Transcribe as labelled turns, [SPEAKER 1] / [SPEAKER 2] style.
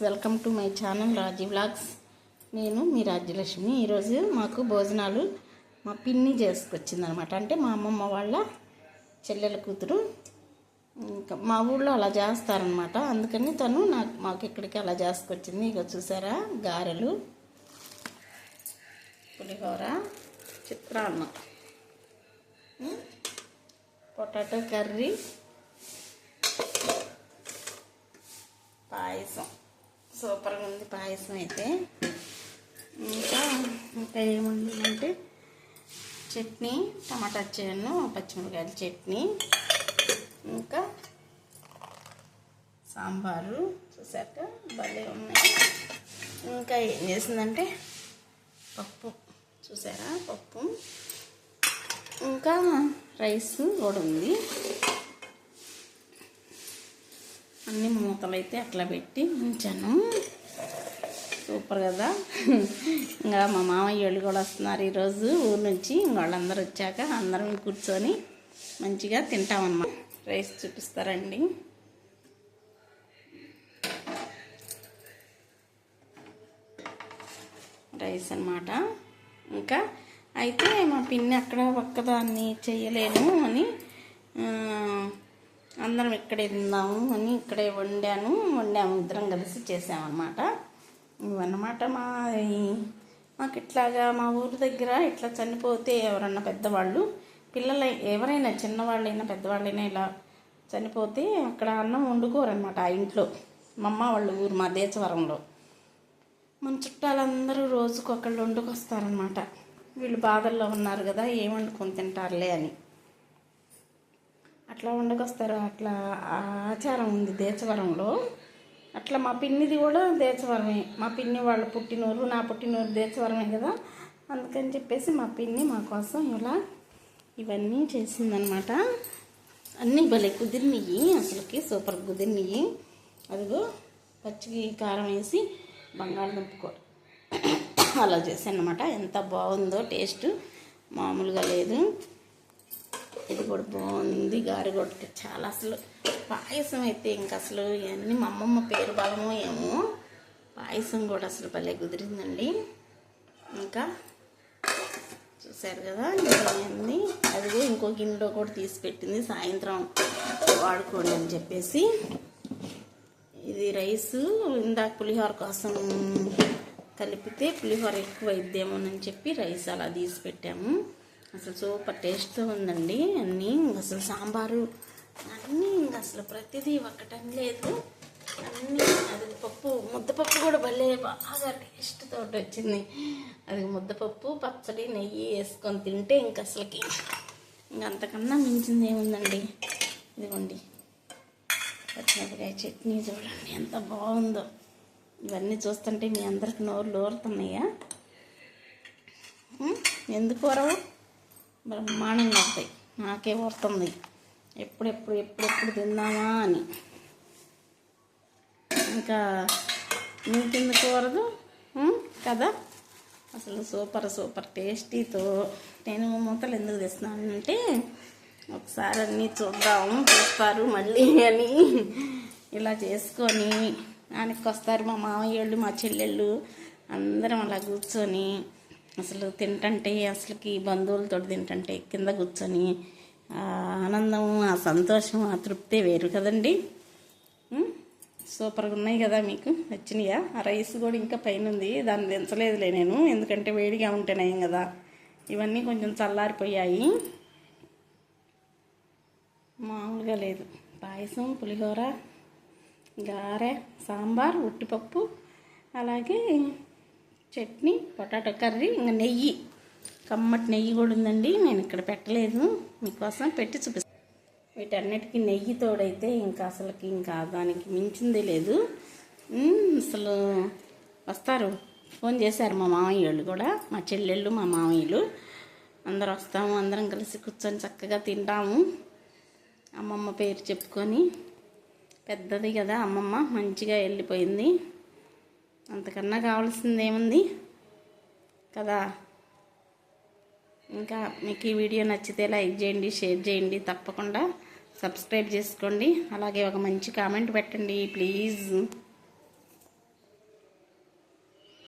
[SPEAKER 1] Welcome to my channel Raji vlogs. నేను మీ రాజ్యలక్ష్మి. ఈరోజు మాకు భోజనాలు మా పిన్ని చేసుకొచ్చింది అనమాట అంటే మా అమ్మమ్మ వాళ్ళ చెల్లెల కూతురు. ఇంకా మా ఊళ్ళో అలా చేస్తారనమాట. అందుకని తను నాకు మాకు ఇక్కడికి అలా చేసుకొచ్చింది. ఇక చూసారా? గారెలు పులిహోర చిత్రాన్నం. పొటాటో కర్రీ పాయసం సూపర్గా ఉంది పాయసం అయితే. ఇంకా ఇంకా ఏముంది అంటే చట్నీ టమాటా చేయను పచ్చిమిరకాయల చట్నీ ఇంకా సాంబారు చూసాక భలే ఉన్నాయి. ఇంకా ఏం చేసిందంటే పప్పు చూసారా? పప్పు. ఇంకా రైస్ కూడా ఉంది. అన్ని మూతలు అయితే అట్లా పెట్టి ఉంచాను. సూపర్ కదా? ఇంకా మా మామయ్య వాళ్ళు కూడా వస్తున్నారు ఈరోజు ఊరు నుంచి. ఇంక వాళ్ళందరూ వచ్చాక అందరం కూర్చొని మంచిగా తింటామన్నమాట రైస్ చూపిస్తారండి. రైస్ అన్నమాట. ఇంకా అయితే మా పిన్ని అక్కడ ఒక్కదాన్ని చేయలేము అని అందరం ఇక్కడే తిందాము అని ఇక్కడే వండాను. వండాము. ఇద్దరం కలిసి చేసామన్నమాట. ఇవన్నమాట మా మాకు ఇట్లాగా మా ఊరి దగ్గర ఇట్లా చనిపోతే ఎవరన్నా పెద్దవాళ్ళు పిల్లల ఎవరైనా చిన్నవాళ్ళైనా పెద్దవాళ్ళైనా ఇలా చనిపోతే అక్కడ అన్నం వండుకోరనమాట ఆ ఇంట్లో. మా అమ్మ వాళ్ళ ఊరు మా దేశవరంలో. మన చుట్టాలందరూ రోజుకొకళ్ళు వండుకొస్తారనమాట వీళ్ళు బాధల్లో ఉన్నారు కదా ఏం వండుకొని తింటారులే అని. అట్లా వండకొస్తారు అట్లా ఆచారం ఉంది దేశవరంలో. అట్లా మా పిన్నిది కూడా దేశవరమే. మా పిన్ని వాళ్ళ పుట్టినూరు నా పుట్టినూరు దేశవరమే కదా. అందుకని చెప్పేసి మా పిన్ని మా కోసం ఇలా ఇవన్నీ చేసిందనమాట. అన్నీ భలే కుదిరినవి అసలుకి సూపర్ కుదిరినవి అదిగో పచ్చి కారం వేసి బంగాళదుంప కూర. అలా చేశాను అనమాట ఎంత బాగుందో టేస్ట్. మామూలుగా లేదు. ఇది కూడా బాగుంది గారిగొడ్డకి చాలా అసలు పాయసం అయితే ఇంకా అసలు ఇవన్నీ మా అమ్మమ్మ పేరు బలమో ఏమో. పాయసం కూడా అసలు భలే కుదిరిందండి. ఇంకా చూశారు కదా ఇంకేంది అదిగో ఇంకో గిన్నెలో కూడా తీసి పెట్టింది సాయంత్రం వాడుకోండి అని చెప్పేసి. ఇది రైస్ ఇందాక పులిహోర కోసం కలిపితే పులిహోర ఎక్కువ అయిద్దేమోనని చెప్పి రైస్ అలా తీసి పెట్టాము. అసలు సూపర్ టేస్ట్తో ఉందండి. అన్నీ అసలు సాంబారు అన్నీ ఇంక అసలు ప్రతిదీ ఒక్కటం లేదు. అన్నీ అది పప్పు ముద్దపప్పు కూడా భలే బాగా టేస్ట్ తోటి వచ్చింది. అది ముద్దపప్పు పచ్చడి నెయ్యి వేసుకొని తింటే ఇంక అసలుకి ఇంక అంతకన్నా మించింది ఏముందండి? ఇదిగోండి. పచ్చిమిరపకాయ చట్నీ చూడండి ఎంత బాగుందో. ఇవన్నీ చూస్తుంటే మీ అందరికి నోరు ఊరుతున్నాయా ఎందుకు ఊరవు బ్రహ్మాండంగా వస్తాయి నాకే వస్తుంది ఎప్పుడెప్పుడు ఎప్పుడెప్పుడు తిందామా అని. ఇంకా నీకెందుకు కూరదు కదా? అసలు సూపర్ సూపర్ టేస్టీతో నేను మూతలు ఎందుకు తెస్తున్నానంటే ఒకసారి అన్నీ చూద్దాము చూస్తారు మళ్ళీ అని. ఇలా చేసుకొని దానికి వస్తారు మా మామయ్య వాళ్ళు మా చెల్లెళ్ళు అందరం అలా కూర్చొని అసలు తింటంటే అసలుకి బంధువులతో తింటంటే కింద కూర్చొని ఆనందం ఆ సంతోషం ఆ తృప్తే వేరు కదండి. సూపర్గా ఉన్నాయి కదా మీకు నచ్చినాయా? ఆ రైస్ కూడా ఇంకా పైన ఉంది దాన్ని దించలేదులే నేను ఎందుకంటే వేడిగా ఉంటేనేం కదా. ఇవన్నీ కొంచెం చల్లారిపోయాయి. మామూలుగా లేదు. పాయసం పులిహోర గారె సాంబార్ ఉట్టిపప్పు అలాగే చట్నీ పొటాటో కర్రీ ఇంకా నెయ్యి. కమ్మటి నెయ్యి కూడా ఉందండి నేను ఇక్కడ పెట్టలేదు. మీకోసం పెట్టి చూపిస్తాను వీటన్నిటికీ నెయ్యి తోడైతే ఇంకా అసలుకి ఇంకా దానికి మించింది లేదు. అసలు వస్తారు. ఫోన్ చేశారు మా మామయ్య వాళ్ళు కూడా మా చెల్లెళ్ళు మా మామయ్యలు. అందరు వస్తాము అందరం కలిసి కూర్చొని చక్కగా తింటాము. అమ్మమ్మ పేరు చెప్పుకొని. పెద్దది కదా అమ్మమ్మ మంచిగా వెళ్ళిపోయింది. అంతకన్నా కావాల్సింది ఏముంది కదా? ఇంకా మీకు ఈ వీడియో నచ్చితే లైక్ చేయండి షేర్ చేయండి తప్పకుండా సబ్స్క్రైబ్ చేసుకోండి. అలాగే ఒక మంచి కామెంట్ పెట్టండి ప్లీజ్.